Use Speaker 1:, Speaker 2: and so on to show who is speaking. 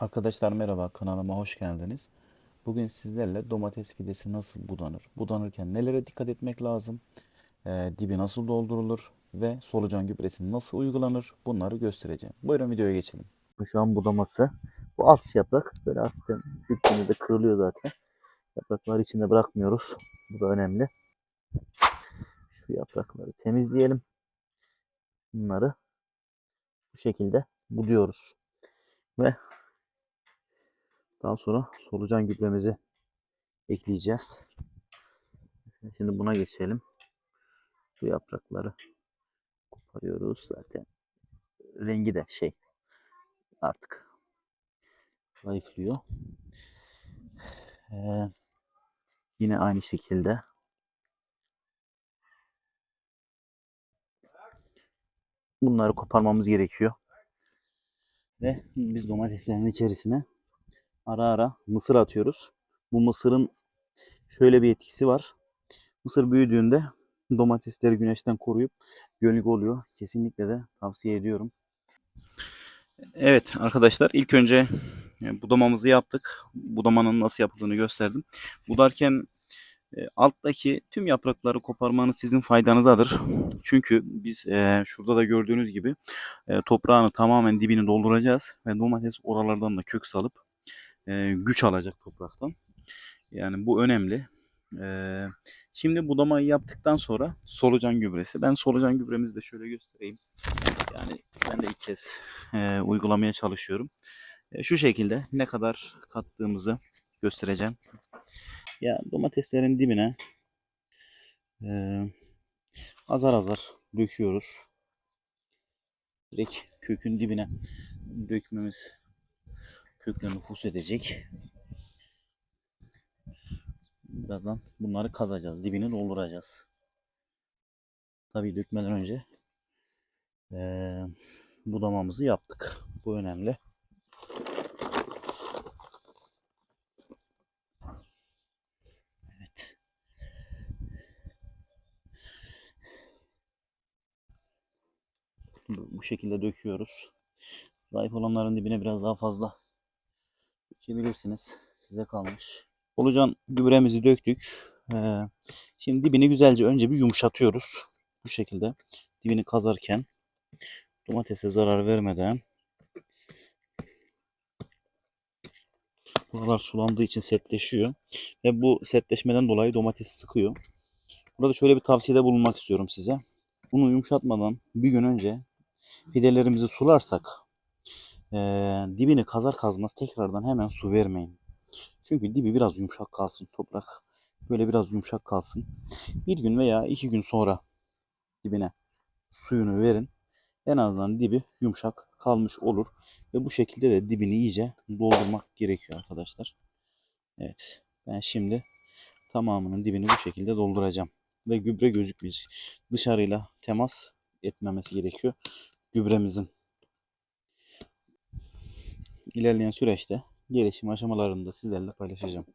Speaker 1: Arkadaşlar merhaba kanalıma hoş geldiniz. Bugün sizlerle domates fidesi nasıl budanır? Budanırken nelere dikkat etmek lazım? Ee, dibi nasıl doldurulur? Ve solucan gübresi nasıl uygulanır? Bunları göstereceğim. Buyurun videoya geçelim.
Speaker 2: Şu an budaması. Bu alt yaprak. Böyle hafiften bittiğinde de kırılıyor zaten. Yaprakları içinde bırakmıyoruz. Bu da önemli. Şu yaprakları temizleyelim. Bunları bu şekilde buduyoruz. Ve daha sonra solucan gübremizi ekleyeceğiz. Şimdi buna geçelim. Bu yaprakları koparıyoruz zaten. Rengi de şey artık zayıflıyor. Ee, yine aynı şekilde bunları koparmamız gerekiyor. Ve biz domateslerin içerisine ara ara mısır atıyoruz. Bu mısırın şöyle bir etkisi var. Mısır büyüdüğünde domatesleri güneşten koruyup gölge oluyor. Kesinlikle de tavsiye ediyorum.
Speaker 1: Evet arkadaşlar ilk önce e, budamamızı yaptık. Budamanın nasıl yapıldığını gösterdim. Budarken e, alttaki tüm yaprakları koparmanız sizin faydanızadır. Çünkü biz e, şurada da gördüğünüz gibi toprağını tamamen dibini dolduracağız ve domates oralardan da kök salıp e, güç alacak topraktan. Yani bu önemli. E, şimdi budamayı yaptıktan sonra solucan gübresi. Ben solucan gübremizi de şöyle göstereyim. Yani ben de ilk kez e, uygulamaya çalışıyorum. E, şu şekilde ne kadar kattığımızı göstereceğim. Ya domateslerin dibine e, azar azar döküyoruz. Direkt kökün dibine dökmemiz kökle nüfus edecek. Birazdan bunları kazacağız. Dibini dolduracağız. Tabii dökmeden önce e, budamamızı yaptık. Bu önemli. Evet. Bu bu şekilde döküyoruz. Zayıf olanların dibine biraz daha fazla dökebilirsiniz. Size kalmış. Solucan gübremizi döktük. Ee, şimdi dibini güzelce önce bir yumuşatıyoruz. Bu şekilde dibini kazarken domatese zarar vermeden buralar sulandığı için sertleşiyor. Ve bu sertleşmeden dolayı domates sıkıyor. Burada şöyle bir tavsiyede bulunmak istiyorum size. Bunu yumuşatmadan bir gün önce fidelerimizi sularsak eee, dibini kazar kazmaz tekrardan hemen su vermeyin. Çünkü dibi biraz yumuşak kalsın. Toprak böyle biraz yumuşak kalsın. Bir gün veya iki gün sonra dibine suyunu verin. En azından dibi yumuşak kalmış olur. Ve bu şekilde de dibini iyice doldurmak gerekiyor arkadaşlar. Evet. Ben şimdi tamamının dibini bu şekilde dolduracağım. Ve gübre gözükmeyecek. Dışarıyla temas etmemesi gerekiyor. Gübremizin. İlerleyen süreçte gelişim aşamalarını da sizlerle paylaşacağım.